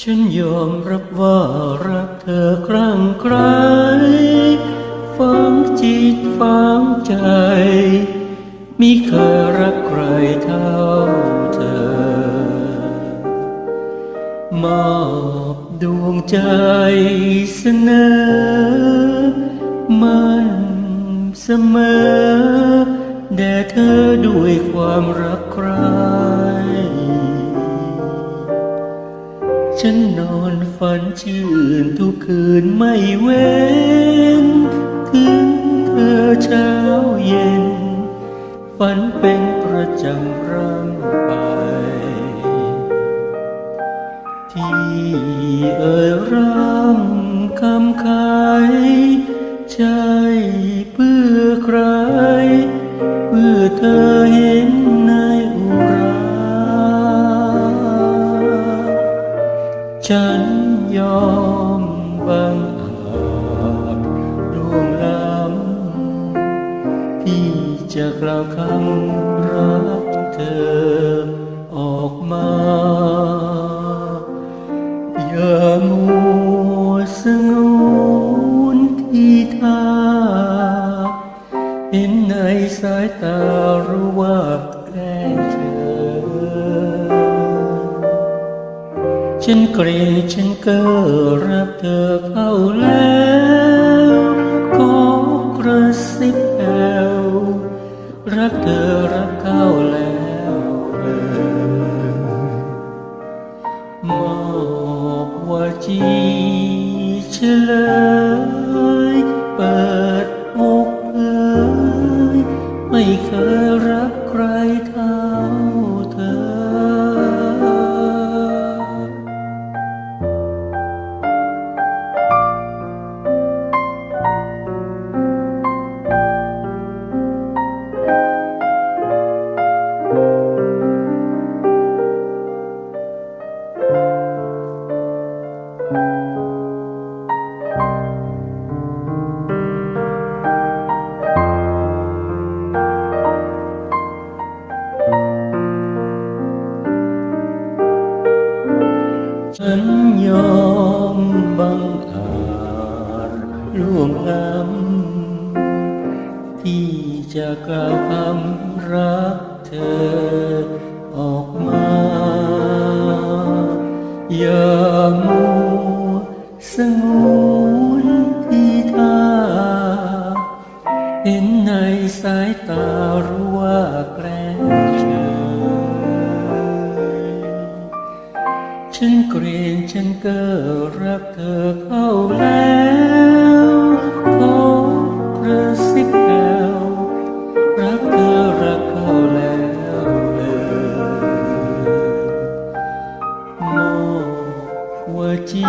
ฉันยอมรับว่ารักเธอครั้งไกรฝังจิตฝังใจมิเคยรักใครเท่าเธอ มอบดวงใจเสนอ มันเสมอ แด่เธอด้วยความรักใคร ฉันนอนฝันชื่นทุกคืนไม่เว้น ถึงเธอเช้าเย็น ฝันเป็นประจำร่ำไป ที่เอ่ยร่ำคำขายใจเพื่อใคร เพื่อเธอ ยอมบังอาจร่วงล้ำที่จะกล่าวคำรักเธอออกมาอย่ามัวสงวนที่ท่าเห็นในสายตารู้ว่า ฉันเกรงฉันเก็รับเธอเข้าแล้วก็กระซิบแอวรักเธอรักเข้าแล้วเลยมอบว่าจีเฉลย ฉันยอมบังอาจล่วงล้ำที่จะกล่าวคำรักเธอออกมา อย่ามัวสงวนที่ท่าเห็นในสายตารู้ว่า ฉันเกรงฉันเก็รักเธอเข้าแล้วขอกระซิบแอวรักเธอรักเข้าแล้วเออมอบว่าจี